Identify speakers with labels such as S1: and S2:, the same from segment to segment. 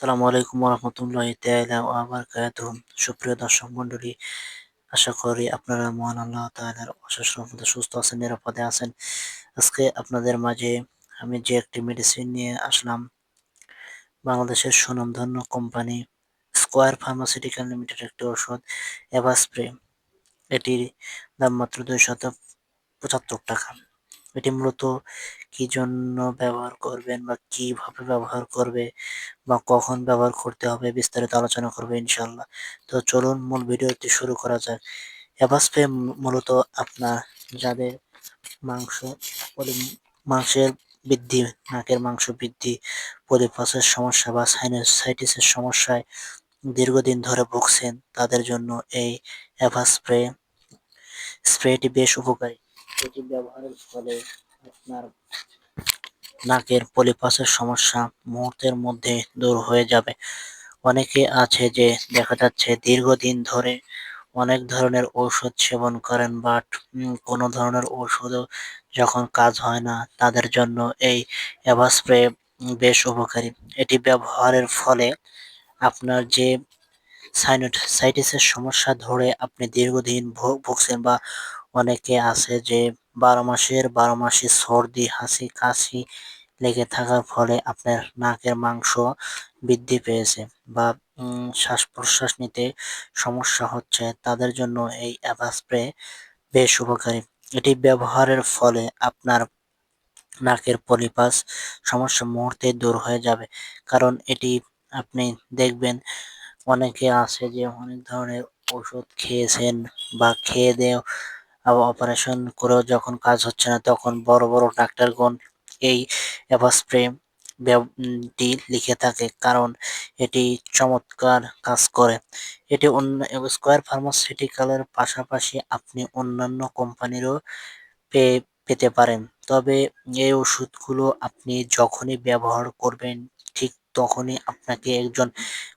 S1: আসসালামু আলাইকুম রহমতুল্লাহ বারাকাতুহ সুপ্রিয় দর্শক মন্ডলী আশা করি আপনারা মহান আল্লাহ তাআলার অশেষ রহমতে সুস্থ আছেন, নিরাপদে আছেন। আজকে আপনাদের মাঝে আমি যে একটি মেডিসিন নিয়ে আসলাম, বাংলাদেশের সুনামধন্য কোম্পানি স্কোয়ার ফার্মাসিউটিক্যাল লিমিটেড একটি ওষুধ এভাস্প্রে এটির দাম মাত্র দুইশত পঁচাত্তর টাকা। এটি মূলত কি জন্য ব্যবহার করবেন বা কীভাবে ব্যবহার করবে বা কখন ব্যবহার করতে হবে বিস্তারিত আলোচনা করবে ইনশাল্লাহ তো চলুন মূল ভিডিওটি শুরু করা যাক। অ্যাভাসপে মূলত আপনার যাদের মাংস মাংসের বৃদ্ধি, নাকের মাংস বৃদ্ধি পলিপাসের সমস্যা বা সাইনাসাইটিসের সমস্যায় দীর্ঘদিন ধরে ভুগছেন, তাদের জন্য এই অ্যাভাসপ্রে স্প্রেটি বেশ উপকারী। এটি ব্যবহারের ফলে আপনার নাকের পলিপাসের সমস্যা মুহূর্তের মধ্যে দূর হয়ে যাবে। অনেকে আছে যে দেখা যাচ্ছে দীর্ঘদিন ধরে অনেক ধরনের ঔষধ সেবন করেন বাট কোনো ধরনের ঔষধও যখন কাজ হয় না, তাদের জন্য এই অ্যাভাস্প্রে বেশ উপকারী। এটি ব্যবহারের ফলে আপনার যে সাইনোসাইটিসের সমস্যা ধরে আপনি দীর্ঘদিন ভুগছেন বা অনেকে আছে যে বারো মাসের, বারো মাসে সর্দি, হাসি, কাশি লেগে থাকার ফলে আপনার নাকের মাংস বৃদ্ধি পেয়েছে বা শ্বাস প্রশ্বাস নিতে সমস্যা হচ্ছে। তাদের জন্য এই অ্যাভা স্প্রে বেশ উপকারী। এটি ব্যবহারের ফলে আপনার নাকের পলিপাস সমস্যা মুহূর্তে দূর হয়ে যাবে। কারণ এটি আপনি দেখবেন অনেকে আছে যে অনেক ধরনের ওষুধ খেয়েছেন বা খেয়ে দিয়ে অপারেশন করেও যখন কাজ হচ্ছে না, তখন বড় বড় ডাক্তারগণ এই অ্যাভাস্প্রে টি লিখে থাকে কারণ এটি চমৎকার কাজ করে। এটি অন্য স্কোয়ার ফার্মাসিউটিক্যালের পাশাপাশি আপনি অন্যান্য কোম্পানিরও পেয়ে পেতে পারেন। তবে এই ওষুধগুলো আপনি যখনই ব্যবহার করবেন, ঠিক তখনই আপনাকে একজন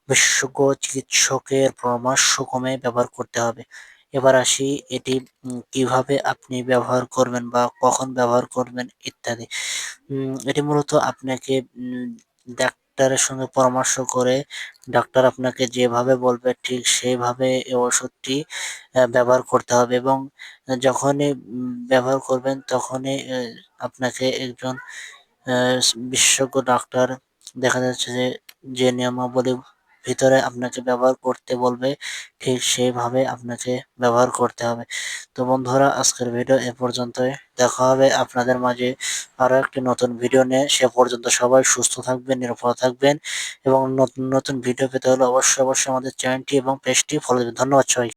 S1: বিশেষজ্ঞ চিকিৎসকের পরামর্শক্রমে ব্যবহার করতে হবে। এবার আসি এটি কীভাবে আপনি ব্যবহার করবেন বা কখন ব্যবহার করবেন ইত্যাদি। এটি মূলত আপনাকে ডাক্তারের সঙ্গে পরামর্শ করে ডাক্তার আপনাকে যেভাবে বলবে ঠিক সেইভাবে এই ওষুধটি ব্যবহার করতে হবে এবং যখনই ব্যবহার করবেন তখনই আপনাকে একজন বিশেষজ্ঞ ডাক্তার দেখা যাচ্ছে যে যে নিয়মাবলী ভিতরে আপনাকে ব্যবহার করতে বলবে, ঠিক সেইভাবে আপনাকে ব্যবহার করতে হবে। তো বন্ধুরা, আজকের ভিডিও এ পর্যন্তই। দেখা হবে আপনাদের মাঝে আরও একটি নতুন ভিডিও নিয়ে। সে পর্যন্ত সবাই সুস্থ থাকবেন, নিরাপদ থাকবেন এবং নতুন নতুন ভিডিও পেতে হলে অবশ্যই অবশ্যই আমাদের চ্যানেলটি এবং পেজটি ফলো দেবেন ধন্যবাদ সবাই